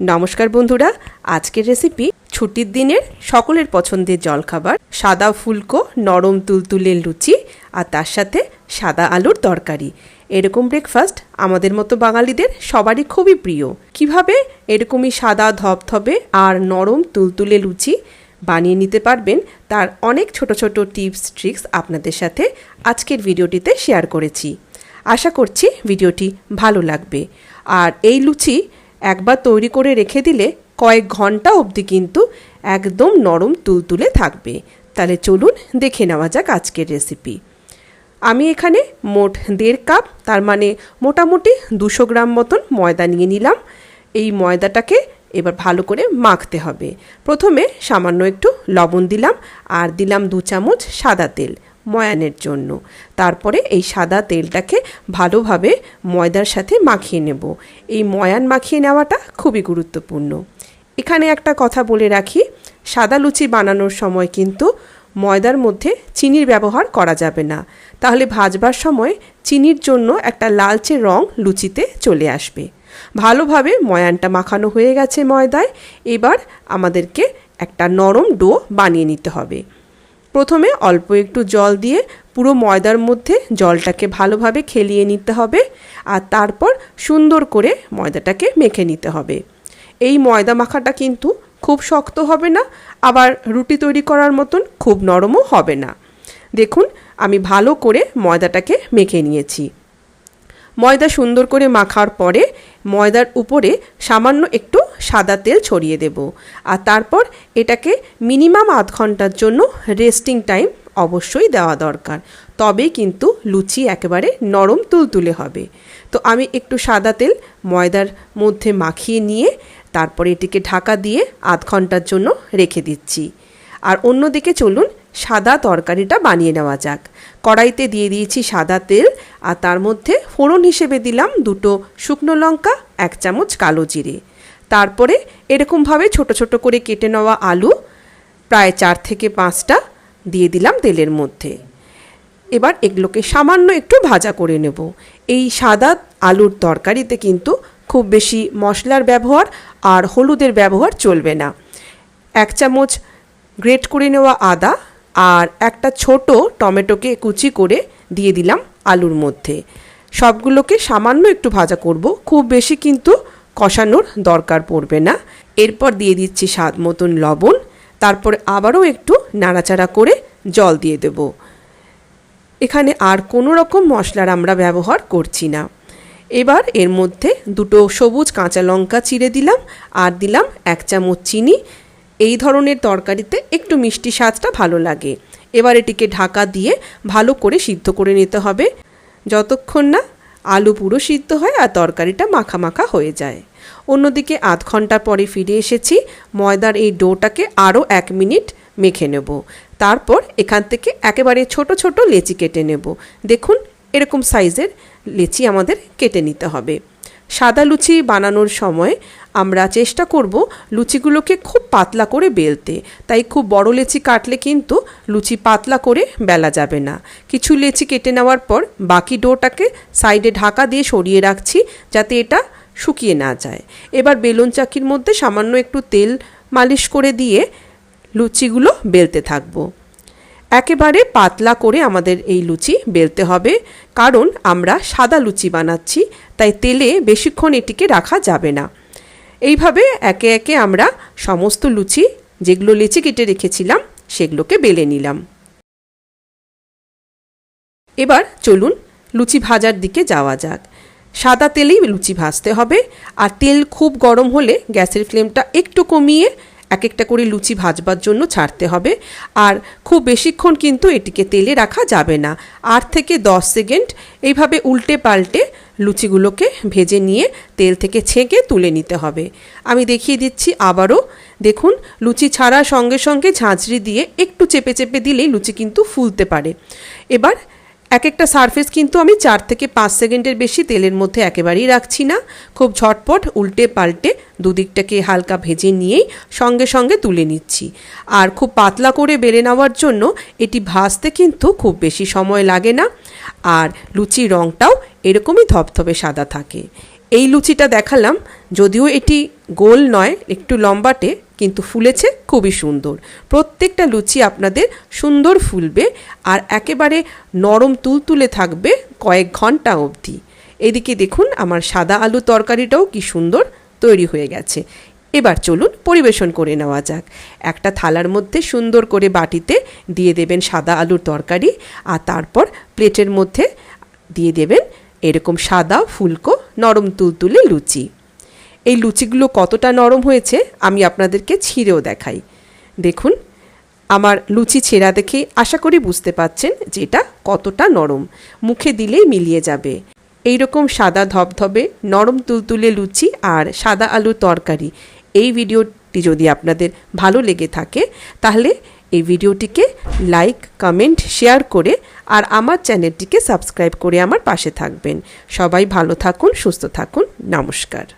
নমস্কার বন্ধুরা, আজকের রেসিপি ছুটির দিনের সকলের পছন্দের জলখাবার, সাদা ফুলকো, নরম তুলতুলে লুচি আর তার সাথে সাদা আলুর তরকারি। এরকম ব্রেকফাস্ট আমাদের মতো বাঙালিদের সবারই খুবই প্রিয়। কীভাবে এরকমই সাদা ধপধপে আর নরম তুলতুলে লুচি বানিয়ে নিতে পারবেন তার অনেক ছোট ছোট টিপস ট্রিক্স আপনাদের সাথে আজকের ভিডিওটিতে শেয়ার করেছি। আশা করছি ভিডিওটি ভালো লাগবে। আর এই লুচি একবার তৈরি করে রেখে দিলে কয়েক ঘণ্টা অবধি কিন্তু একদম নরম তুলতুলে থাকবে। তাহলে চলুন দেখে নেওয়া যাক আজকের রেসিপি আমি এখানে মোট দেড় কাপ, তার মানে মোটামুটি দুশো গ্রাম মতন ময়দা নিয়ে নিলাম। এই ময়দাটাকে এবার ভালো করে মাখতে হবে। প্রথমে সামান্য একটু লবণ দিলাম আর দিলাম দু চামচ সাদা তেল। ময়ানের জন্য। তারপরে এই সাদা তেলটাকে ভালোভাবে ময়দার সাথে মাখিয়ে নেব। এই ময়ান মাখিয়ে নেওয়াটা খুবই গুরুত্বপূর্ণ। এখানে একটা কথা বলে রাখি, সাদা লুচি বানানোর সময় কিন্তু ময়দার মধ্যে চিনির ব্যবহার করা যাবে না। তাহলে ভাজবার সময় চিনির জন্য একটা লালচে রং লুচিতে চলে আসবে। ভালোভাবে ময়ানটা মাখানো হয়ে গেছে ময়দায়। এবার আমাদেরকে একটা নরম ডো বানিয়ে নিতে হবে। প্রথমে অল্প একটু জল দিয়ে পুরো ময়দার মধ্যে জলটাকে ভালোভাবে খেলিয়ে নিতে হবে আর তারপর সুন্দর করে ময়দাটাকে মেখে নিতে হবে। এই ময়দা মাখাটা কিন্তু খুব শক্ত হবে না, আবার রুটি তৈরি করার মতন খুব নরমও হবে না। দেখুন, আমি ভালো করে ময়দাটাকে মেখে নিয়েছি। ময়দা সুন্দর করে মাখার পরে ময়দার উপরে সামান্য একটু সাদা তেল ছড়িয়ে দেব। আর তারপর এটাকে মিনিমাম আধ ঘণ্টার জন্য রেস্টিং টাইম অবশ্যই দেওয়া দরকার। তবেই কিন্তু লুচি একেবারে নরম তুলতুলে হবে। তো আমি একটু সাদা তেল ময়দার মধ্যে মাখিয়ে নিয়ে তারপরে এটিকে ঢাকা দিয়ে আধ ঘণ্টার জন্য রেখে দিচ্ছি। আর অন্যদিকে চলুন সাদা তরকারিটা বানিয়ে নেওয়া যাক। কড়াইতে দিয়ে দিয়েছি সাদা তেল আর তার মধ্যে ফোড়ন হিসেবে দিলাম দুটো শুকনো লঙ্কা, এক চামচ কালো জিরে। তারপরে এরকমভাবে ছোট ছোট করে কেটে নেওয়া আলু, প্রায় চার থেকে পাঁচটা দিয়ে দিলাম তেলের মধ্যে। এবার এগুলোকে সামান্য একটু ভাজা করে নেব। এই সাদা আলুর তরকারিতে কিন্তু খুব বেশি মশলার ব্যবহার আর হলুদের ব্যবহার চলবে না। এক চামচ গ্রেট করে নেওয়া আদা আর একটা ছোট টমেটোকে কুচি করে দিয়ে দিলাম আলুর মধ্যে। সবগুলোকে সামান্য একটু ভাজা করব, খুব বেশি কিন্তু কষানোর দরকার পড়বে না। এরপর দিয়ে দিচ্ছি স্বাদ মতন লবণ, তারপরে আবারও একটু নাড়াচাড়া করে জল দিয়ে দেব। এখানে আর কোনো রকম মশলার আমরা ব্যবহার করছি না। এবার এর মধ্যে দুটো সবুজ কাঁচা লঙ্কা চিড়ে দিলাম, আর দিলাম এক চামচ চিনি এই ধরনের তরকারিতে একটু মিষ্টি স্বাদটা ভালো লাগে। এবার এটিকে ঢাকা দিয়ে ভালো করে সিদ্ধ করে নিতে হবে। যতক্ষণ না আলু পুরো সিদ্ধ হয় আর তরকারিটা মাখা মাখা হয়ে যায়। অন্যদিকে আধ ঘণ্টা পরে ফিরে এসেছি। ময়দার এই ডোটাকে আরও এক মিনিট মেখে নেব। তারপর এখান থেকে একেবারে ছোট ছোট লেচি কেটে নেব। দেখুন, এরকম সাইজের লেচি আমাদের কেটে নিতে হবে। সাদা লুচি বানানোর সময় আমরা চেষ্টা করব লুচিগুলোকে খুব পাতলা করে বেলতে। তাই খুব বড় লেচি কাটলে কিন্তু লুচি পাতলা করে বেলা যাবে না। কিছু লেচি কেটে নেওয়ার পর বাকি ডোটাকে সাইডে ঢাকা দিয়ে সরিয়ে রাখছি যাতে এটা শুকিয়ে না যায়। এবার বেলুন চাকির মধ্যে সামান্য একটু তেল মালিশ করে দিয়ে লুচিগুলো বেলতে থাকব। একেবারে পাতলা করে আমাদের এই লুচি বেলতে হবে। কারণ আমরা সাদা লুচি বানাচ্ছি, তাই তেলে বেশিক্ষণ এটিকে রাখা যাবে না। এইভাবে একে একে আমরা সমস্ত লুচি, যেগুলো লেচি কেটে রেখেছিলাম, সেগুলোকে বেলে নিলাম। এবার চলুন লুচি ভাজার দিকে যাওয়া যাক। সাদা তেলেই লুচি ভাজতে হবে, আর তেল খুব গরম হলে গ্যাসের ফ্লেমটা একটু কমিয়ে এক একটা করে লুচি ভাজবার জন্য ছাড়তে হবে। আর খুব বেশিক্ষণ কিন্তু এটিকে তেলে রাখা যাবে না। আট থেকে দশ সেকেন্ড এইভাবে উল্টে পাল্টে লুচিগুলোকে ভেজে নিয়ে তেল থেকে ছেঁকে তুলে নিতে হবে। আমি দেখিয়ে দিচ্ছি আবারও। দেখুন, লুচি ছাড়ার সঙ্গে সঙ্গে ঝাঁঝরি দিয়ে একটু চেপে চেপে দিলেই লুচি কিন্তু ফুলতে পারে। এবার এক একটা সারফেস কিন্তু আমি চার থেকে পাঁচ সেকেন্ডের বেশি তেলের মধ্যে একেবারেই রাখছি না। খুব ঝটপট উল্টে পাল্টে দুদিকটাকে হালকা ভেজে নিয়েই সঙ্গে সঙ্গে তুলে নিচ্ছি। আর খুব পাতলা করে বেড়ে নেওয়ার জন্য এটি ভাজতে কিন্তু খুব বেশি সময় লাগে না। আর লুচি রঙটাও এরকমই ধপধপে সাদা থাকে। এই লুচিটা দেখালাম, যদিও এটি গোল নয়, একটু লম্বাটে কিন্তু ফুলেছে খুবই সুন্দর। প্রত্যেকটা লুচি আপনাদের সুন্দর ফুলবে আর একেবারে নরম তুলতুলে থাকবে কয়েক ঘণ্টা অবধি। এদিকে দেখুন আমার সাদা আলু তরকারিটাও কি সুন্দর তৈরি হয়ে গেছে। এবার চলুন পরিবেশন করে নেওয়া যাক। একটা থালার মধ্যে সুন্দর করে বাটিতে দিয়ে দেবেন সাদা আলুর তরকারি আর তারপর প্লেটের মধ্যে দিয়ে দেবেন এরকম সাদা, ফুলকো, নরম তুলতুলে লুচি। এই লুচিগুলো কতটা নরম হয়েছে আমি আপনাদেরকে ছিঁড়েও দেখাই। দেখুন, আমার লুচি ছেঁড়া দেখে আশা করি বুঝতে পাচ্ছেন যে এটা কতটা নরম। মুখে দিলেই মিলিয়ে যাবে। এই রকম সাদা ধবধবে, নরম তুলতুলে লুচি আর সাদা আলুর তরকারি। এই ভিডিওটি যদি আপনাদের ভালো লেগে থাকে, তাহলে এই ভিডিওটিকে লাইক, কমেন্ট, শেয়ার করে আর আমার চ্যানেলটিকে সাবস্ক্রাইব করে আমার পাশে থাকবেন। সবাই ভালো থাকুন, সুস্থ থাকুন। নমস্কার।